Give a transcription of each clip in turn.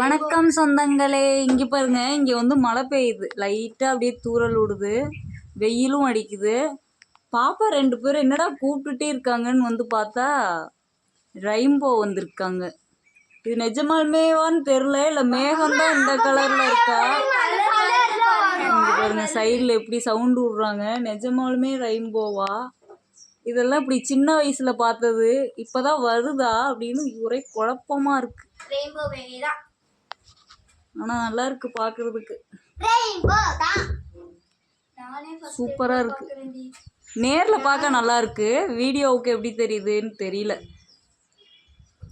வணக்கம் சொந்தங்களே. இங்க பாருங்க இங்க வந்து மழை பெய்யுது. லைட்டா அப்படியே தூரல் விடுது வெயிலும் அடிக்குது. பாப்பா ரெண்டு பேரும் என்னடா கூப்பிட்டுட்டே இருக்காங்கன்னு வந்து பார்த்தா ரெயின்போ வந்திருக்காங்க. இது நிஜமாலுமேவான்னு தெரில இல்லை மேகம் தான் இந்த கலர்ல இருக்கா? இங்கே பாருங்க சைடில் எப்படி சவுண்ட் விடுறாங்க. நிஜமாலுமே ரெயின்போவா இதெல்லாம் இப்படி சின்ன வயசுல பார்த்தது இப்பதான் வருதா அப்படின்னு ஒரே குழப்பமா இருக்கு. ரெயின்போ தான். ஆனா நல்லா இருக்கு பாக்குறதுக்கு. ரெயின்போ தான். சூப்பரா இருக்கு. நேர்ல பார்க்க நல்லா இருக்கு. வீடியோவுக்கு எப்படி தெரியுதுன்னு தெரியல.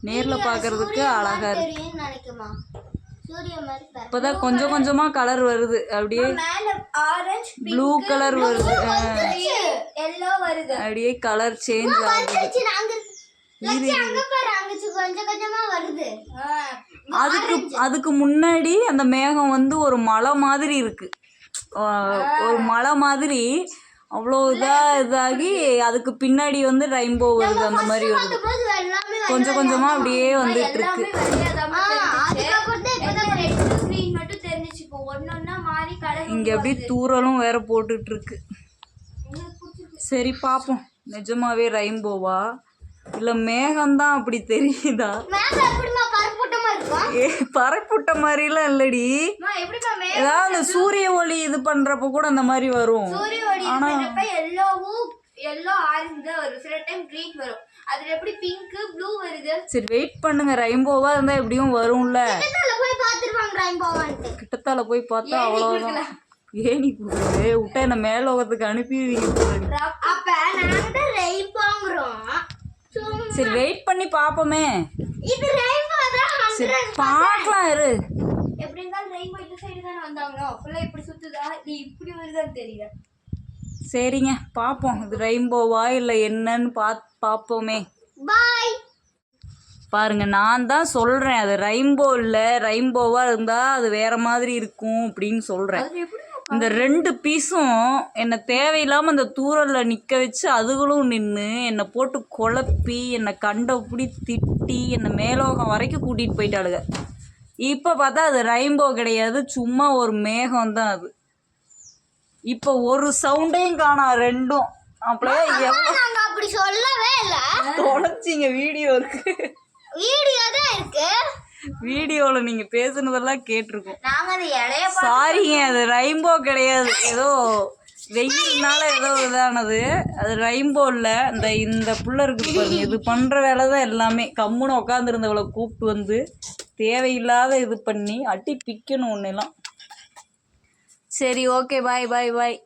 நேர்ல பார்க்கிறதுக்கு அழகா இருக்கு. இப்பதான் கொஞ்சம் கொஞ்சமா கலர் வருது. அப்படியே ப்ளூ கலர் வருது. அப்படியே கலர் சேஞ்ச் அதுக்கு அதுக்கு முன்னாடி அந்த மேகம் வந்து ஒரு மலை மாதிரி இருக்கு. ஒரு மலை மாதிரி அவ்வளோ இதா இதாகி அதுக்கு பின்னாடி வந்து ரெயின்போ வருது அந்த மாதிரி வருது கொஞ்சம் கொஞ்சமா அப்படியே வந்துட்டு இருக்கு. இங்க அப்படியே தூறலும் வேற போட்டுட்டு இருக்கு. சரி பாப்போம். நிஜமாவே ரெயின்போவா இல்ல மேகம்தான் அப்படி தெரியுதா? பறப்புட்ட மாதிரிலாம் இல்லடி. ஏதாவது அந்த சூரிய ஒளி இது பண்றப்ப கூட அந்த மாதிரி வரும். எல்லோவும் எல்லோ ஆரஞ்சு தான் வரும். சில டைம் கிரீன் வரும். அதுல எப்படி பிங்க் ப்ளூ வருது? சரி வெயிட் பண்ணுங்க. ரெயின்போவா இருந்தா எப்படியும் வரும்ல. கிட்டத்தால போய் பார்த்தா அவ்வளவுதான். ஏனி கொடுக்குறது விட்டா என்ன மேலோகத்துக்கு அனுப்பிடுவீங்க. அப்ப நாங்க ரெயின்போங்கிறோம் சரி வெயிட் பண்ணி பாப்போமே. இது ரெயின்போ தான் சரி பார்க்கலாம் இரு. எப்படி இருந்தாலும் ரெயின்போ இந்த சைடு தானே வந்தாங்க. ஃபுல்லா இப்படி சுத்துதா? இது இப்படி வருதான்னு தெரியல. சரிங்க பார்ப்போம் இது ரெயின்போவா இல்லை என்னன்னு பாத் பார்ப்போமே பாய் பாருங்க நான் தான் சொல்கிறேன் அது ரெயின்போ இல்லை ரெயின்போவாக இருந்தால் அது வேற மாதிரி இருக்கும் அப்படின்னு எப்படி? இந்த ரெண்டு பீஸும் என்னை தேவையில்லாமல் அந்த தூரலில் நிற்க வச்சு அதுகளும் நின்று என்னை போட்டு குழப்பி என்னை கண்டபடி திட்டி என்னை மேலோகம் வரைக்கும் கூட்டிகிட்டு போயிட்டாளுங்க. இப்போ பார்த்தா அது ரெயின்போ கிடையாது சும்மா ஒரு மேகம் தான் அது. இப்போ ஒரு சவுண்டையும் காணோம் ரெண்டும். அப்படியே எவ்வளோ நாங்க அப்படி சொல்லவே இல்ல. தொலைச்சிங்க வீடியோ இருக்கு வீடியோ தான் வீடியோவில் நீங்கள் பேசுனதெல்லாம் கேட்டிருக்கோம். சாரிங்க அது ரெயின்போ கிடையாது. ஏதோ வெயில்னால ஏதோ இதானது. அது ரெயின்போ இல்லை. இந்த இந்த புள்ள இருக்குது பாருங்க. இது பண்ணுற வேலை தான் எல்லாமே. கம்முன்னு உட்காந்துருந்தவளை கூப்பிட்டு வந்து தேவையில்லாத இது பண்ணி அட்டி பிக்கணும் ஒன்றெல்லாம் சரி ஓகே பாய் பாய் பாய்